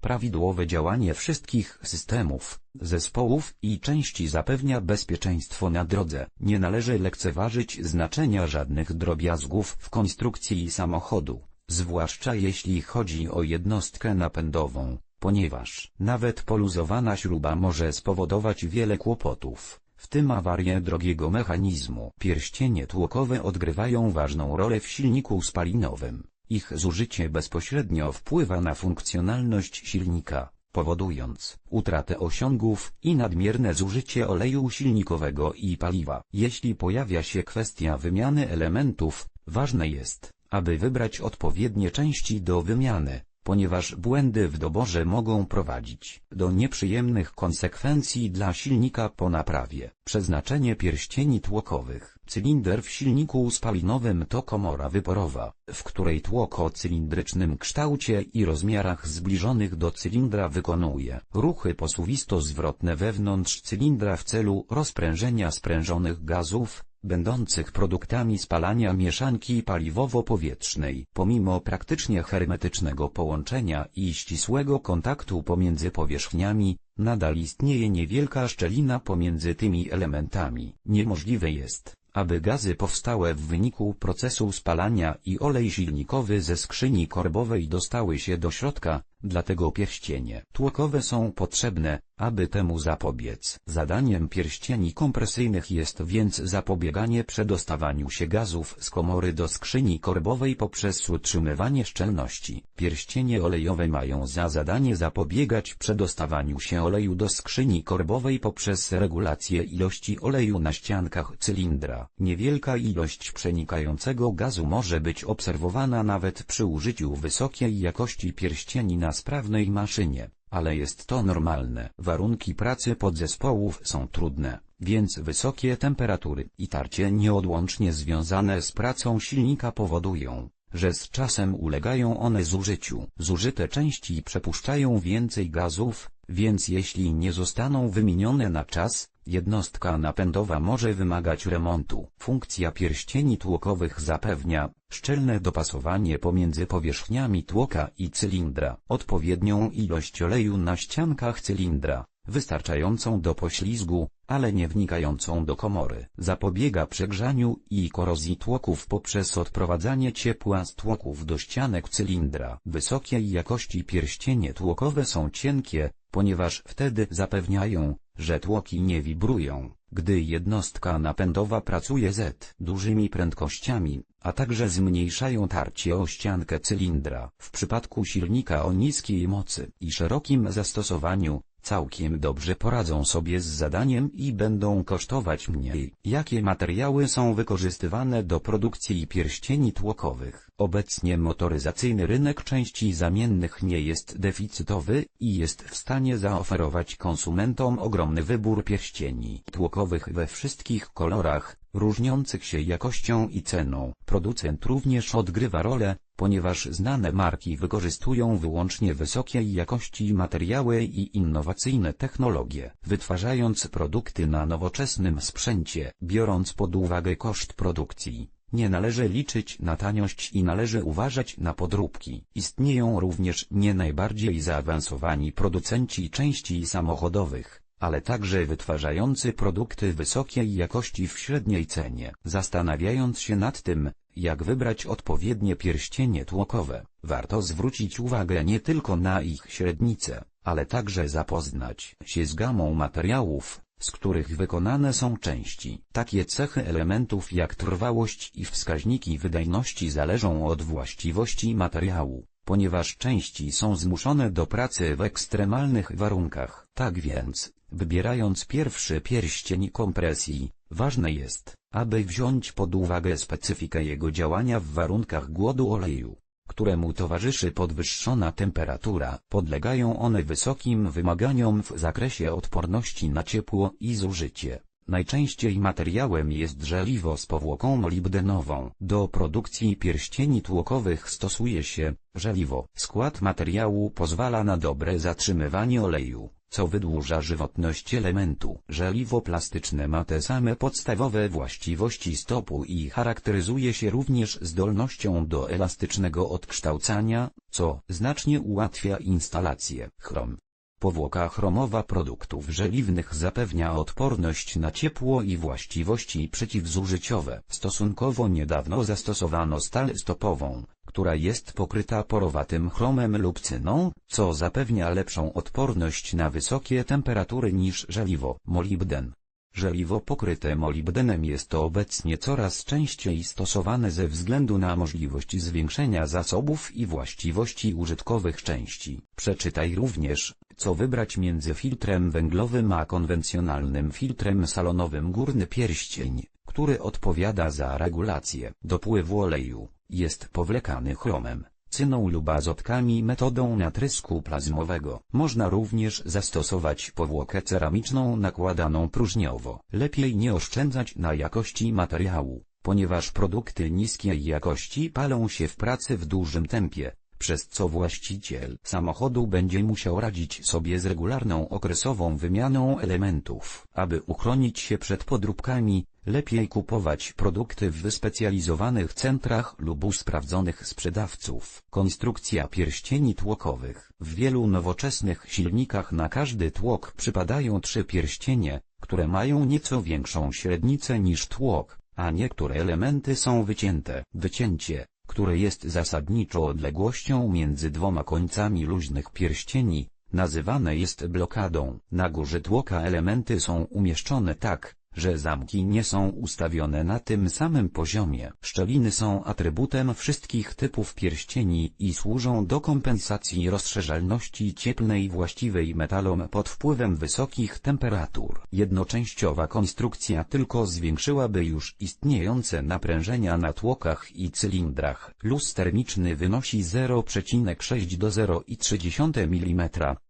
Prawidłowe działanie wszystkich systemów, zespołów i części zapewnia bezpieczeństwo na drodze. Nie należy lekceważyć znaczenia żadnych drobiazgów w konstrukcji samochodu, zwłaszcza jeśli chodzi o jednostkę napędową, ponieważ nawet poluzowana śruba może spowodować wiele kłopotów, w tym awarię drogiego mechanizmu. Pierścienie tłokowe odgrywają ważną rolę w silniku spalinowym. Ich zużycie bezpośrednio wpływa na funkcjonalność silnika, powodując utratę osiągów i nadmierne zużycie oleju silnikowego i paliwa. Jeśli pojawia się kwestia wymiany elementów, ważne jest, aby wybrać odpowiednie części do wymiany, ponieważ błędy w doborze mogą prowadzić do nieprzyjemnych konsekwencji dla silnika po naprawie. Przeznaczenie pierścieni tłokowych Cylinder w silniku spalinowym to komora wyporowa, w której tłok o cylindrycznym kształcie i rozmiarach zbliżonych do cylindra wykonuje ruchy posuwisto-zwrotne wewnątrz cylindra w celu rozprężenia sprężonych gazów, będących produktami spalania mieszanki paliwowo-powietrznej. Pomimo praktycznie hermetycznego połączenia i ścisłego kontaktu pomiędzy powierzchniami, nadal istnieje niewielka szczelina pomiędzy tymi elementami. Niemożliwe jest, aby gazy powstałe w wyniku procesu spalania i olej silnikowy ze skrzyni korbowej dostały się do środka, dlatego pierścienie tłokowe są potrzebne, aby temu zapobiec. Zadaniem pierścieni kompresyjnych jest więc zapobieganie przedostawaniu się gazów z komory do skrzyni korbowej poprzez utrzymywanie szczelności. Pierścienie olejowe mają za zadanie zapobiegać przedostawaniu się oleju do skrzyni korbowej poprzez regulację ilości oleju na ściankach cylindra. Niewielka ilość przenikającego gazu może być obserwowana nawet przy użyciu wysokiej jakości pierścieni na sprawnej maszynie, ale jest to normalne. Warunki pracy podzespołów są trudne, więc wysokie temperatury i tarcie nieodłącznie związane z pracą silnika powodują, że z czasem ulegają one zużyciu. Zużyte części przepuszczają więcej gazów, więc jeśli nie zostaną wymienione na czas, jednostka napędowa może wymagać remontu. Funkcja pierścieni tłokowych zapewnia szczelne dopasowanie pomiędzy powierzchniami tłoka i cylindra, odpowiednią ilość oleju na ściankach cylindra, wystarczającą do poślizgu, ale nie wnikającą do komory. Zapobiega przegrzaniu i korozji tłoków poprzez odprowadzanie ciepła z tłoków do ścianek cylindra. Wysokiej jakości pierścienie tłokowe są cienkie, ponieważ wtedy zapewniają, że tłoki nie wibrują, gdy jednostka napędowa pracuje z dużymi prędkościami, a także zmniejszają tarcie o ściankę cylindra. W przypadku silnika o niskiej mocy i szerokim zastosowaniu, całkiem dobrze poradzą sobie z zadaniem i będą kosztować mniej. Jakie materiały są wykorzystywane do produkcji pierścieni tłokowych? Obecnie motoryzacyjny rynek części zamiennych nie jest deficytowy i jest w stanie zaoferować konsumentom ogromny wybór pierścieni tłokowych we wszystkich kolorach, różniących się jakością i ceną. Producent również odgrywa rolę, ponieważ znane marki wykorzystują wyłącznie wysokiej jakości materiały i innowacyjne technologie, wytwarzając produkty na nowoczesnym sprzęcie, biorąc pod uwagę koszt produkcji. Nie należy liczyć na taniość i należy uważać na podróbki. Istnieją również nie najbardziej zaawansowani producenci części samochodowych, ale także wytwarzający produkty wysokiej jakości w średniej cenie. Zastanawiając się nad tym, jak wybrać odpowiednie pierścienie tłokowe, warto zwrócić uwagę nie tylko na ich średnicę, ale także zapoznać się z gamą materiałów, z których wykonane są części. Takie cechy elementów jak trwałość i wskaźniki wydajności zależą od właściwości materiału, ponieważ części są zmuszone do pracy w ekstremalnych warunkach. Tak więc, wybierając pierwszy pierścień kompresji, ważne jest, aby wziąć pod uwagę specyfikę jego działania w warunkach głodu oleju któremu towarzyszy podwyższona temperatura, podlegają one wysokim wymaganiom w zakresie odporności na ciepło i zużycie. Najczęściej materiałem jest żeliwo z powłoką molibdenową. Do produkcji pierścieni tłokowych stosuje się żeliwo. Skład materiału pozwala na dobre zatrzymywanie oleju, co wydłuża żywotność elementu. Żeliwo plastyczne ma te same podstawowe właściwości stopu i charakteryzuje się również zdolnością do elastycznego odkształcania, co znacznie ułatwia instalację. Chrom. Powłoka chromowa produktów żeliwnych zapewnia odporność na ciepło i właściwości przeciwzużyciowe. Stosunkowo niedawno zastosowano stal stopową, która jest pokryta porowatym chromem lub cyną, co zapewnia lepszą odporność na wysokie temperatury niż żeliwo. Molibden. Żeliwo pokryte molibdenem jest to obecnie coraz częściej stosowane ze względu na możliwość zwiększenia zasobów i właściwości użytkowych części. Przeczytaj również, co wybrać między filtrem węglowym a konwencjonalnym filtrem salonowym górny pierścień, który odpowiada za regulację dopływu oleju, jest powlekany chromem cyną lub azotkami metodą natrysku plazmowego. Można również zastosować powłokę ceramiczną nakładaną próżniowo. Lepiej nie oszczędzać na jakości materiału, ponieważ produkty niskiej jakości palą się w pracy w dużym tempie, przez co właściciel samochodu będzie musiał radzić sobie z regularną okresową wymianą elementów. Aby uchronić się przed podróbkami, lepiej kupować produkty w wyspecjalizowanych centrach lub u sprawdzonych sprzedawców. Konstrukcja pierścieni tłokowych. W wielu nowoczesnych silnikach na każdy tłok przypadają trzy pierścienie, które mają nieco większą średnicę niż tłok, a niektóre elementy są wycięte. Wycięcie które jest zasadniczo odległością między dwoma końcami luźnych pierścieni, nazywane jest blokadą. Na górze tłoka elementy są umieszczone tak, że zamki nie są ustawione na tym samym poziomie. Szczeliny są atrybutem wszystkich typów pierścieni i służą do kompensacji rozszerzalności cieplnej właściwej metalom pod wpływem wysokich temperatur. Jednoczęściowa konstrukcja tylko zwiększyłaby już istniejące naprężenia na tłokach i cylindrach. Luz termiczny wynosi 0,6 do 0,3 mm,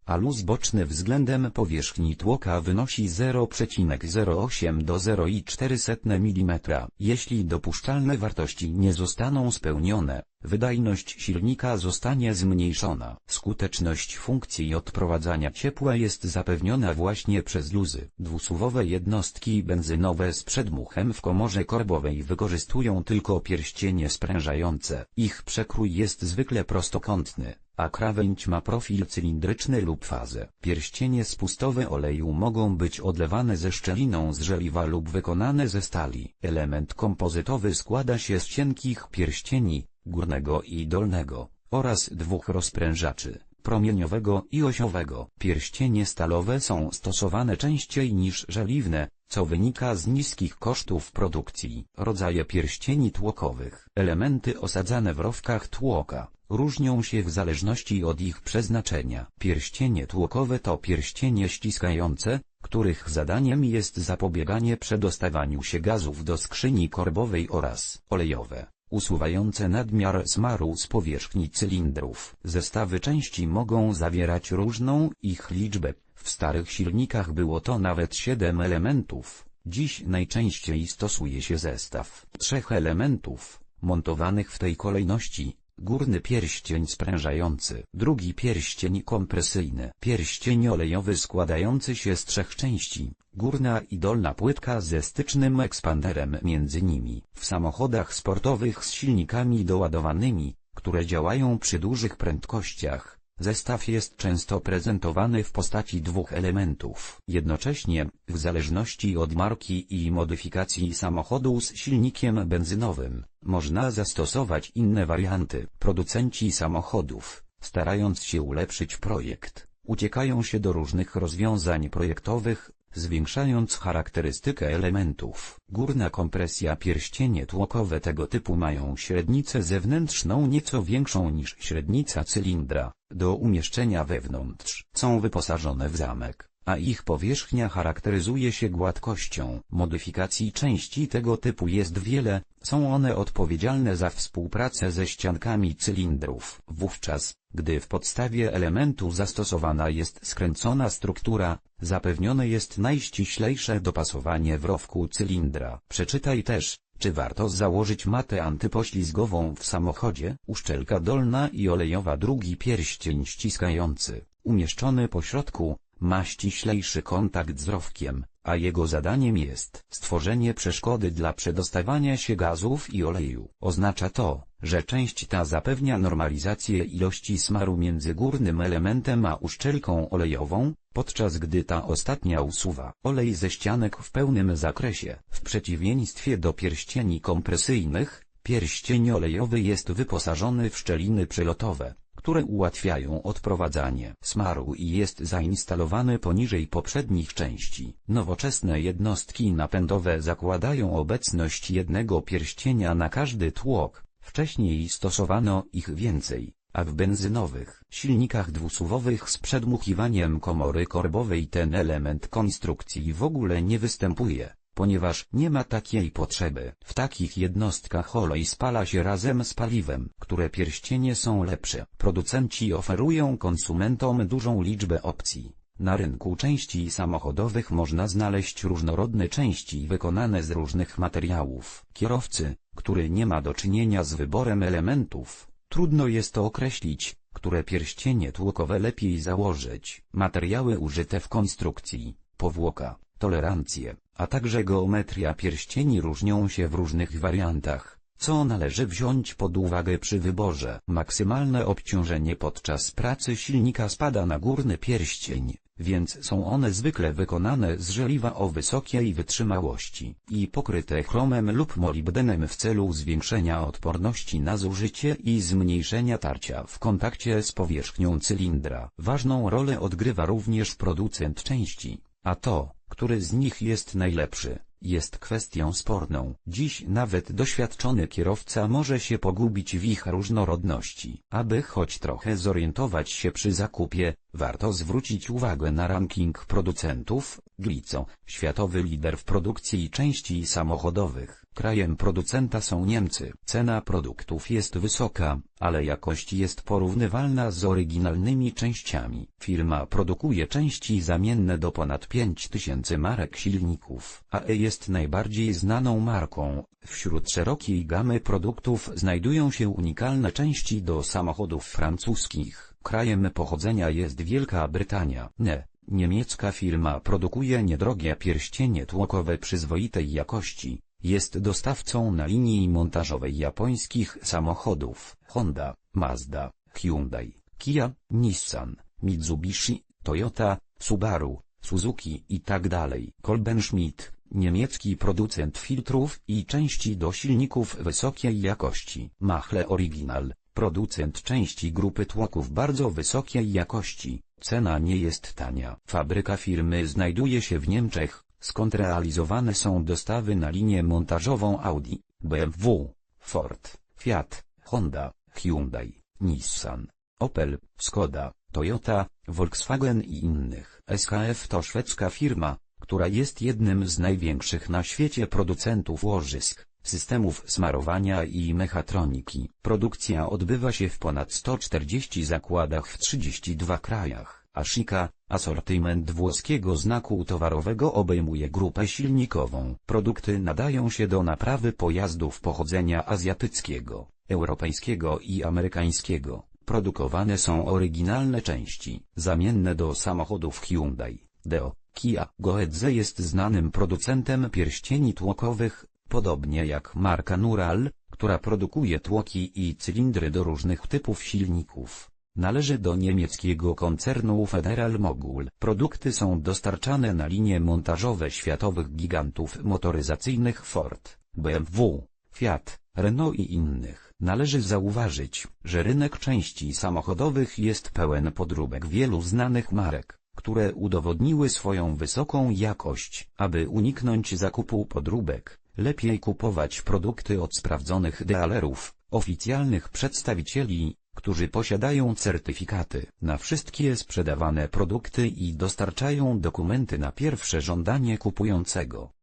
a luz boczny względem powierzchni tłoka wynosi 0,08 do 0,04 mm. Jeśli dopuszczalne wartości nie zostaną spełnione, wydajność silnika zostanie zmniejszona. Skuteczność funkcji odprowadzania ciepła jest zapewniona właśnie przez luzy. Dwusuwowe jednostki benzynowe z przedmuchem w komorze korbowej wykorzystują tylko pierścienie sprężające. Ich przekrój jest zwykle prostokątny a krawędź ma profil cylindryczny lub fazę. Pierścienie spustowe oleju mogą być odlewane ze szczeliną z żeliwa lub wykonane ze stali. Element kompozytowy składa się z cienkich pierścieni, górnego i dolnego, oraz dwóch rozprężaczy promieniowego i osiowego. Pierścienie stalowe są stosowane częściej niż żeliwne, co wynika z niskich kosztów produkcji. Rodzaje pierścieni tłokowych. Elementy osadzane w rowkach tłoka różnią się w zależności od ich przeznaczenia. Pierścienie tłokowe to pierścienie ściskające, których zadaniem jest zapobieganie przedostawaniu się gazów do skrzyni korbowej oraz olejowe, usuwające nadmiar smaru z powierzchni cylindrów. Zestawy części mogą zawierać różną ich liczbę, w starych silnikach było to nawet 7 elementów, dziś najczęściej stosuje się zestaw trzech elementów, montowanych w tej kolejności, Górny pierścień sprężający. Drugi pierścień kompresyjny. Pierścień olejowy składający się z trzech części. Górna i dolna płytka ze stycznym ekspanderem między nimi. W samochodach sportowych z silnikami doładowanymi, które działają przy dużych prędkościach, Zestaw jest często prezentowany w postaci dwóch elementów. Jednocześnie, w zależności od marki i modyfikacji samochodu z silnikiem benzynowym, można zastosować inne warianty. Producenci samochodów, starając się ulepszyć projekt, uciekają się do różnych rozwiązań projektowych, zwiększając charakterystykę elementów. Górna kompresja pierścienie tłokowe tego typu mają średnicę zewnętrzną nieco większą niż średnica cylindra, do umieszczenia wewnątrz. Są wyposażone w zamek, a ich powierzchnia charakteryzuje się gładkością. Modyfikacji części tego typu jest wiele, są one odpowiedzialne za współpracę ze ściankami cylindrów. Wówczas, gdy w podstawie elementu zastosowana jest skręcona struktura, Zapewnione jest najściślejsze dopasowanie w rowku cylindra. Przeczytaj też, czy warto założyć matę antypoślizgową w samochodzie? Uszczelka dolna i olejowa drugi pierścień ściskający, umieszczony po środku, ma ściślejszy kontakt z rowkiem, a jego zadaniem jest stworzenie przeszkody dla przedostawania się gazów i oleju. Oznacza to, że część ta zapewnia normalizację ilości smaru między górnym elementem a uszczelką olejową, podczas gdy ta ostatnia usuwa olej ze ścianek w pełnym zakresie. W przeciwieństwie do pierścieni kompresyjnych, pierścień olejowy jest wyposażony w szczeliny przelotowe, które ułatwiają odprowadzanie smaru i jest zainstalowany poniżej poprzednich części. Nowoczesne jednostki napędowe zakładają obecność jednego pierścienia na każdy tłok, wcześniej stosowano ich więcej, a w benzynowych silnikach dwusuwowych z przedmuchiwaniem komory korbowej ten element konstrukcji w ogóle nie występuje ponieważ nie ma takiej potrzeby. W takich jednostkach olej spala się razem z paliwem, które pierścienie są lepsze. Producenci oferują konsumentom dużą liczbę opcji. Na rynku części samochodowych można znaleźć różnorodne części wykonane z różnych materiałów. Kierowcy, który nie ma do czynienia z wyborem elementów, trudno jest to określić, które pierścienie tłokowe lepiej założyć. Materiały użyte w konstrukcji, powłoka, tolerancje, a także geometria pierścieni różnią się w różnych wariantach, co należy wziąć pod uwagę przy wyborze. Maksymalne obciążenie podczas pracy silnika spada na górny pierścień, więc są one zwykle wykonane z żeliwa o wysokiej wytrzymałości i pokryte chromem lub molibdenem w celu zwiększenia odporności na zużycie i zmniejszenia tarcia w kontakcie z powierzchnią cylindra. Ważną rolę odgrywa również producent części, a to, który z nich jest najlepszy, jest kwestią sporną. Dziś nawet doświadczony kierowca może się pogubić w ich różnorodności. Aby choć trochę zorientować się przy zakupie, warto zwrócić uwagę na ranking producentów. Glico, światowy lider w produkcji części samochodowych. Krajem producenta są Niemcy. Cena produktów jest wysoka, ale jakość jest porównywalna z oryginalnymi częściami. Firma produkuje części zamienne do ponad 5000 marek silników. AE jest najbardziej znaną marką. Wśród szerokiej gamy produktów znajdują się unikalne części do samochodów francuskich. Krajem pochodzenia jest Wielka Brytania. Ne. Niemiecka firma produkuje niedrogie pierścienie tłokowe przyzwoitej jakości. Jest dostawcą na linii montażowej japońskich samochodów Honda, Mazda, Hyundai, Kia, Nissan, Mitsubishi, Toyota, Subaru, Suzuki itd. Kolbenschmidt, niemiecki producent filtrów i części do silników wysokiej jakości. Machle Original, producent części grupy tłoków bardzo wysokiej jakości. Cena nie jest tania. Fabryka firmy znajduje się w Niemczech, skąd realizowane są dostawy na linię montażową Audi, BMW, Ford, Fiat, Honda, Hyundai, Nissan, Opel, Skoda, Toyota, Volkswagen i innych. SKF to szwedzka firma, która jest jednym z największych na świecie producentów łożysk, systemów smarowania i mechatroniki. Produkcja odbywa się w ponad 140 zakładach w 32 krajach. Ashika, asortyment włoskiego znaku towarowego obejmuje grupę silnikową. Produkty nadają się do naprawy pojazdów pochodzenia azjatyckiego, europejskiego i amerykańskiego. Produkowane są oryginalne części, zamienne do samochodów Hyundai, Deo, Kia. Goedze jest znanym producentem pierścieni tłokowych, podobnie jak marka Nural, która produkuje tłoki i cylindry do różnych typów silników. Należy do niemieckiego koncernu Federal Mogul. Produkty są dostarczane na linie montażowe światowych gigantów motoryzacyjnych Ford, BMW, Fiat, Renault i innych. Należy zauważyć, że rynek części samochodowych jest pełen podróbek wielu znanych marek, które udowodniły swoją wysoką jakość. Aby uniknąć zakupu podróbek, lepiej kupować produkty od sprawdzonych dealerów, oficjalnych przedstawicieli, którzy posiadają certyfikaty na wszystkie sprzedawane produkty i dostarczają dokumenty na pierwsze żądanie kupującego.